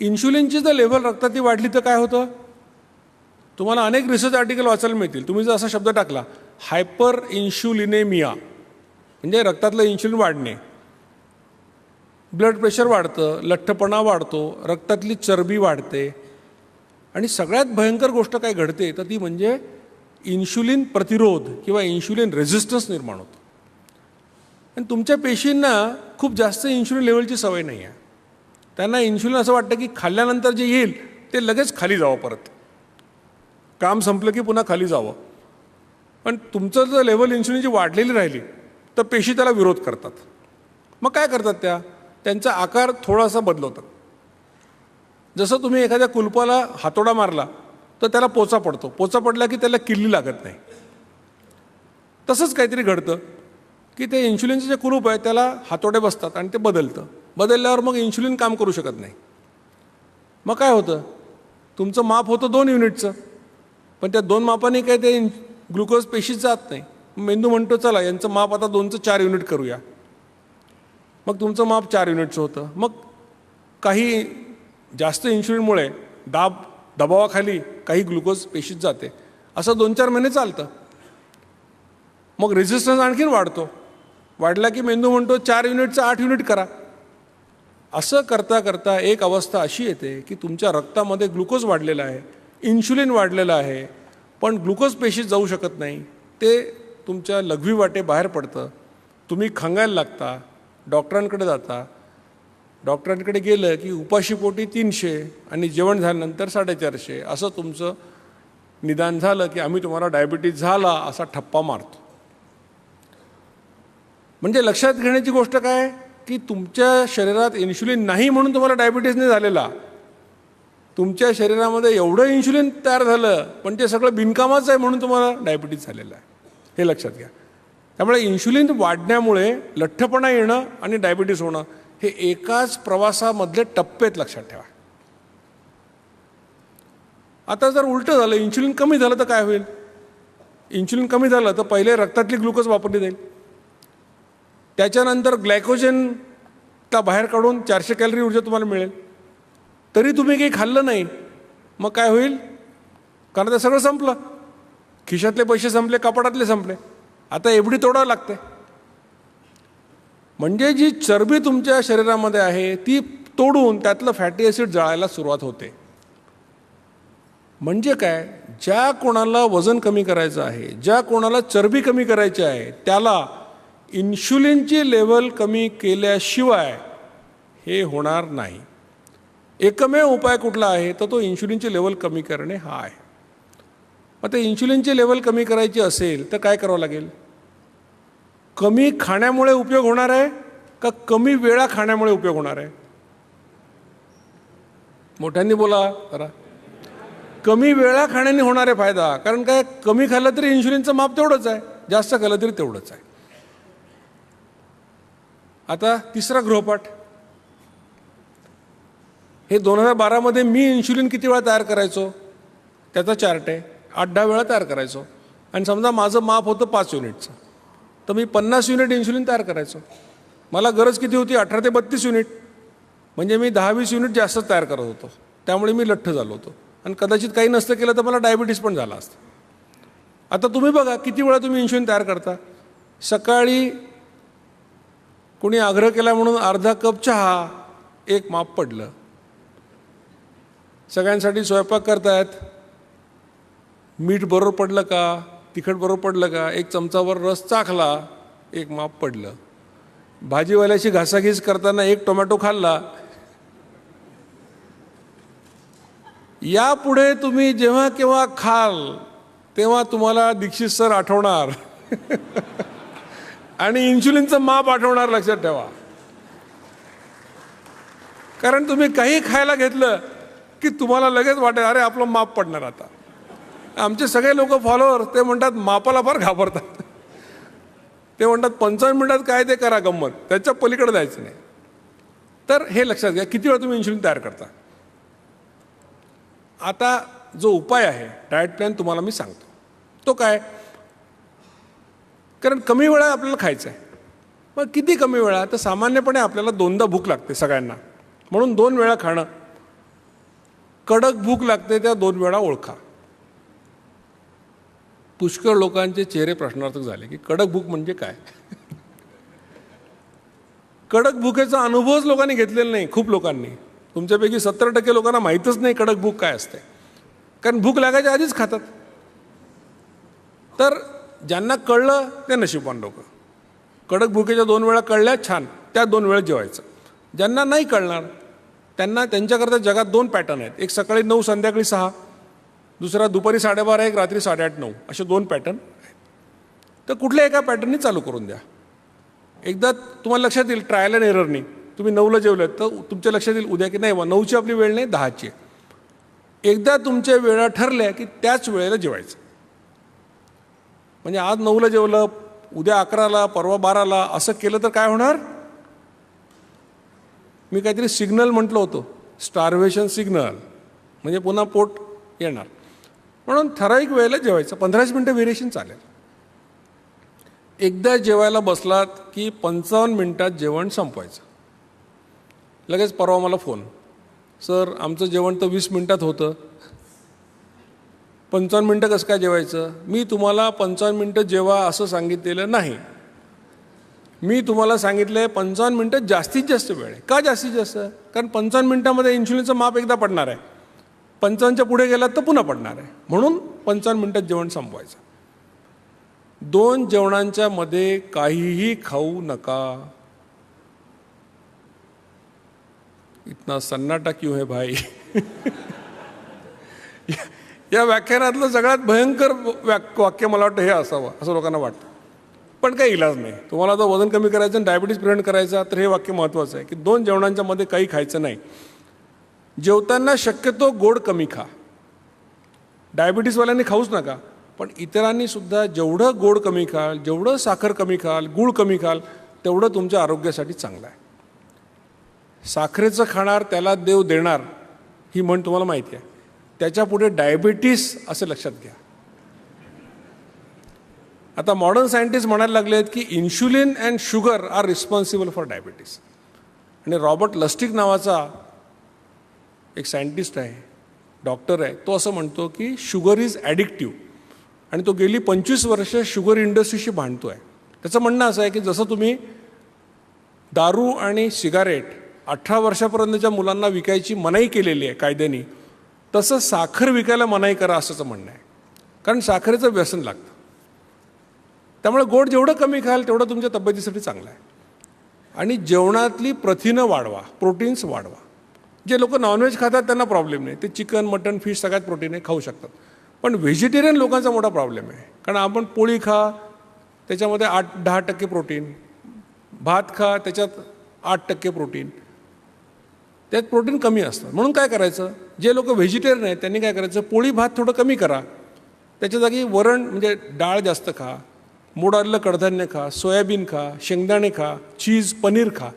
इन्शुलिनची जर लेवल रक्तातली वाढली तर काय होतं? तुम्हाला अनेक रिसर्च आर्टिकल वाचायला मिळतील. तुम्ही जर असा शब्द टाकला हायपर इन्शुलिनेमिया म्हणजे रक्तातलं इन्शुलिन वाढणे. ब्लड प्रेशर वाढतं लठ्ठपणा वाढतो रक्तातली चरबी वाढते. आणि सगळ्यात भयंकर गोष्ट काय घडते तर ती म्हणजे इन्शुलिन प्रतिरोध किंवा इन्शुलिन रेझिस्टन्स निर्माण होतो. आणि तुमच्या पेशींना खूप जास्त इन्शुलिन लेवलची सवय नाही आहे त्यांना इन्शुलिन असं वाटतं की खाल्ल्यानंतर जे येईल ते लगेच खाली जावं परत. काम संपलं की पुन्हा खाली जावं. पण तुमचं जर लेवल इन्शुलिनची वाढलेली राहिली तर पेशी त्याला विरोध करतात. मग काय करतात त्या? त्यांचा आकार थोडासा बदलवतात. जसं तुम्ही एखाद्या कुलपाला हातोडा मारला तर त्याला पोचा पडतो. पोचा पडला की त्याला किल्ली लागत नाही. तसंच काहीतरी घडतं की ते इन्शुलिनचे जे कुलूप आहे त्याला हातोडे बसतात आणि ते बदलतं. बदलल्यावर मग इन्शुलिन काम करू शकत नाही. मग काय होतं? तुमचं माप होतं दोन युनिटचं. पण त्या दोन मापाने काय ते ग्लुकोज पेशीत जात नाही. मेंदू म्हणतो चला यांचं माप आता दोनचं चार युनिट करूया. मग तुमचं माप चार युनिटचं होतं. मग काही जास्त इन्शुलिनमुळे दाब दबावाखाली काही ग्लुकोज पेशीत जाते. असं दोन चार महिने चालतं. मग रेझिस्टन्स आणखीन वाढतो. वाढला की मेंदू म्हणतो चार युनिटचं आठ युनिट करा. असं करता करता एक अवस्था अशी येते की तुमच्या रक्तामध्ये ग्लुकोज वाढलेला आहे इन्शुलिन वाढलेलं आहे पण ग्लुकोज पेशीत जाऊ शकत नाही. ते तुमच्या लघवी वाटे बाहेर पडतं. तुम्ही खंगायला लागता डॉक्टरांकडे जाता. डॉक्टरांकडे गेलं की उपाशीपोटी तीनशे आणि जेवण झाल्यानंतर साडेचारशे. असं तुमचं निदान झालं की आम्ही तुम्हाला डायबिटीज झाला असा ठप्पा मारतो. म्हणजे लक्षात घेण्याची गोष्ट काय? की तुमच्या शरीरात इन्शुलिन नाही म्हणून तुम्हाला डायबिटीज नाही झालेला. तुमच्या शरीरामध्ये एवढं इन्शुलिन तयार झालं पण ते सगळं बिनकामाचं आहे म्हणून तुम्हाला डायबिटीज झालेलं आहे. हे लक्षात घ्या. त्यामुळे इन्शुलिन वाढण्यामुळे लठ्ठपणा येणं आणि डायबिटीस होणं हे एकाच प्रवासामधले टप्पेत लक्षात ठेवा. आता जर उलटं झालं इन्शुलिन कमी झालं तर काय होईल? इन्शुलिन कमी झालं तर पहिले रक्तातली ग्लुकोज वापरली जाईल. त्याच्यानंतर ग्लायकोजन का बाहेर काढून चारशे कॅलरी ऊर्जा तुम्हाला मिळेल. तरी तुम्ही काही खाल्लं नाही मग काय होईल? कारण ते सगळं संपलं. खिशातले पैसे संपले कपाटातले संपले. आता एवढी तोडावं लागते. म्हणजे जी चरबी तुमच्या शरीरामध्ये आहे ती तोडून त्यातलं फॅटी ॲसिड जळायला सुरुवात होते. म्हणजे काय? ज्या कोणाला वजन कमी करायचं आहे ज्या कोणाला चरबी कमी करायची आहे त्याला इन्शुलिनची लेवल कमी केल्याशिवाय हे होणार नाही. एकमेव उपाय कुठला आहे? तर तो इन्शुलिनची लेवल कमी करणे हा आहे. मग ते इन्शुलिनची लेवल कमी करायची असेल तर काय करावं लागेल? कमी खाण्यामुळे उपयोग होणार आहे का कमी वेळा खाण्यामुळे उपयोग होणार आहे? मोठ्यांनी बोला जरा. कमी वेळा खाण्याने होणारे फायदा कारण काय? कमी खाल्लं तरी इन्शुलिनचं माप तेवढंच आहे. जास्त खाल्लं तरी तेवढंच आहे. आता तिसरा गृहपाठ. हे दोन हजार बारामध्ये मी इन्शुलिन किती वेळा तयार करायचो? त्याचा चार्ट आहे. आठ दहा वेळा तयार करायचो. आणि समजा माझं माप होतं पाच युनिटचं. तर मी पन्नास युनिट इन्शुलिन तयार करायचो. मला गरज किती होती? अठरा ते बत्तीस युनिट. म्हणजे मी दहा वीस युनिट जास्त तयार करत होतो. त्यामुळे मी लठ्ठ झालो होतो. आणि कदाचित काही नसतं केलं तर मला डायबिटीस पण झाला असतं. आता तुम्ही बघा किती वेळा तुम्ही इन्शुलिन तयार करता? सकाळी कुणी आग्रह केला म्हणून अर्धा कप चहा एक माप पडलं. सगळ्यांसाठी स्वयंपाक करतायत. मीठ बरोबर पडलं का? तिखट बरोबर पडलं का? एक चमचावर रस चाखला एक माप पडलं. भाजीवाल्याशी घासाघीस करताना एक टोमॅटो खाल्ला. यापुढे तुम्ही जेव्हा केव्हा खाल तेव्हा तुम्हाला दीक्षित सर आठवणार. आणि इन्शुलिनचं माप आठवणार लक्षात ठेवा. कारण तुम्ही काही खायला घेतलं की तुम्हाला लगेच वाटेल अरे आपलं माप पडणार आता. आमचे सगळे लोक फॉलोअर ते म्हणतात मापाला फार घाबरतात. ते म्हणतात पंचावन्न मिनिटात काय ते करा गंमत. त्याच्या पलीकडे जायचं नाही. तर हे लक्षात घ्या किती वेळा तुम्ही इन्शुलिन तयार करता? आता जो उपाय आहे डायट प्लॅन तुम्हाला मी सांगतो. तो काय? कारण कमी वेळा आपल्याला खायचं आहे मग किती कमी वेळा? तर सामान्यपणे आपल्याला दोनदा भूक लागते सगळ्यांना. म्हणून दोन वेळा खाणं. कडक भूक लागते त्या दोन वेळा ओळखा. पुष्कळ लोकांचे चेहरे प्रश्नार्थक झाले की कडक भूक म्हणजे काय? कडक भुकेचा अनुभवच लोकांनी घेतलेला नाही खूप लोकांनी. तुमच्यापैकी सत्तर टक्के लोकांना माहीतच नाही कडक भूक काय असते. कारण भूक लागायच्या आधीच खातात. तर ज्यांना कळलं ते नशीबवान लोक. कडक भुकेच्या दोन वेळा कळल्या छान. त्या दोन वेळा जेवायचं. ज्यांना नाही कळणार त्यांना त्यांच्याकरता जगात दोन पॅटर्न आहेत. एक सकाळी नऊ संध्याकाळी सहा. दुसरा दुपारी साडेबारा एक रात्री साडेआठ नऊ. असे दोन पॅटर्न आहेत. तर कुठल्या एका पॅटर्ननी चालू करून द्या. एकदा तुम्हाला लक्षात येईल ट्रायल अँड एररनी तुम्ही नऊला जेवलं तर तुमच्या लक्षात येईल उद्या की नाही बा नऊची आपली वेळ नाही दहाची एकदा तुमच्या वेळा ठरल्या की त्याच वेळेला जेवायचं. म्हणजे आज नऊला जेवलं उद्या अकराला परवा बाराला असं केलं तर काय होणार? मी काहीतरी सिग्नल म्हटलं होतं. Starvation signal. म्हणजे पुन्हा पोट येणार. म्हणून ठराविक वेळेला जेवायचं. पंधराच मिनटं व्हेरिएशन चालेल. एकदा जेवायला बसलात की पंचावन्न मिनटात जेवण संपवायचं. लगेच परवा मला फोन. सर आमचं जेवण तर वीस मिनटात होतं. पंचावन्न मिनटं कसं काय जेवायचं? मी तुम्हाला पंचावन्न मिनटं जेवा असं सांगितलेलं नाही. मी तुम्हाला सांगितलं आहे पंचावन्न मिनटं जास्तीत जास्त वेळ आहे. का जास्तीत जास्त? कारण पंचावन्न मिनटामध्ये इन्शुलिनचं माप एकदा पडणार आहे. पंचावन्नच्या पुढे गेलात तर पुन्हा पडणार आहे. म्हणून पंचावन्न मिनटात जेवण संपवायचं. दोन जेवणांच्या मध्ये काहीही खाऊ नका. इतना सन्नाटा क्यों है भाई? या- व्याख्यानातलं सगळ्यात भयंकर वाक्य वाक्य मला वाटतं हे असावं असं लोकांना वाटतं. पण काही इलाज नाही. तुम्हाला जर वजन कमी करायचं आणि डायबिटीज प्रिव्हेंट करायचा तर हे वाक्य महत्त्वाचं आहे की दोन जेवणांच्या मध्ये काही खायचं नाही. जेवताना शक्यतो गोड कमी खा. डायबिटीसवाल्यांनी खाऊच नका पण इतरांनी सुद्धा जेवढं गोड कमी खाल जेवढं साखर कमी खाल गूळ कमी खाल तेवढं तुमच्या आरोग्यासाठी चांगलं आहे. साखरेचं खाणार त्याला देव देणार ही म्हण तुम्हाला माहिती आहे. त्याच्यापुढे डायबिटीस असं लक्षात घ्या. आता मॉडर्न सायंटिस्ट म्हणायला लागले आहेत की insulin and sugar are responsible for diabetes आणि रॉबर्ट लस्टिक नावाचा एक सायंटिस्ट आहे डॉक्टर आहे तो असं म्हणतो की शुगर इज ॲडिक्टिव्ह आणि तो गेली पंचवीस वर्ष शुगर इंडस्ट्रीशी भांडतो आहे त्याचं म्हणणं असं आहे की जसं तुम्ही दारू आणि सिगारेट अठरा वर्षापर्यंतच्या मुलांना विकायची मनाई केलेली आहे कायद्याने तसं साखर विकायला मनाई करा असंच म्हणणं आहे. कारण साखरेचं व्यसन लागतं. त्यामुळे गोड जेवढं कमी खाल तेवढं तुमच्या तब्येतीसाठी चांगलं आहे. आणि जेवणातली प्रथिनं वाढवा प्रोटीन्स वाढवा. जे लोक नॉनव्हेज खातात त्यांना प्रॉब्लेम नाही. ते चिकन मटन फिश सगळ्यात प्रोटीन आहे खाऊ शकतात. पण व्हेजिटेरियन लोकांचा मोठा प्रॉब्लेम आहे. कारण आपण पोळी खा त्याच्यामध्ये आठ दहा टक्के प्रोटीन भात खा त्याच्यात आठ टक्के प्रोटीन त्यात प्रोटीन कमी असतं. म्हणून काय करायचं? जे लोक व्हेजिटेरियन आहेत त्यांनी काय करायचं? पोळी भात थोडं कमी करा. त्याच्या जागी वरण म्हणजे डाळ जास्त खा. मोडारलं कडधान्य खा. सोयाबीन खा. शेंगदाणे खा. चीज पनीर खा.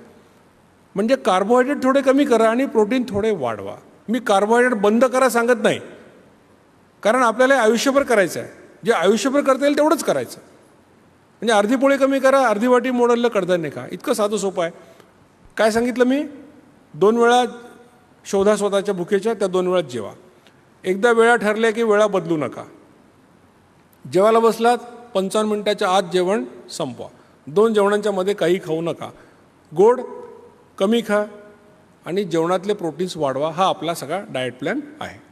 म्हणजे कार्बोहायड्रेट थोडे कमी करा आणि प्रोटीन थोडे वाढवा. मी कार्बोहायड्रेट बंद करा सांगत नाही. कारण आपल्याला आयुष्यभर करायचं आहे जे आयुष्यभर करता येईल तेवढंच करायचं. म्हणजे अर्धी पोळी कमी करा अर्धी वाटी मोडारलं कडधान्य खा. इतकं साधं सोपं आहे. काय सांगितलं मी? दोन वेळा शोधा स्वतःच्या भुकेच्या त्या दोन वेळात जेवा. एकदा वेळा ठरल्या की वेळा बदलू नका. जेवायला बसलात पंचावन्न मिनटाच्या आत जेवण संपवा. दोन जेवणांच्या मध्ये काही खाऊ नका. गोड कमी खा आणि जेवणातले प्रोटीन्स वाढवा. हा आपला सगळा डाएट प्लॅन आहे.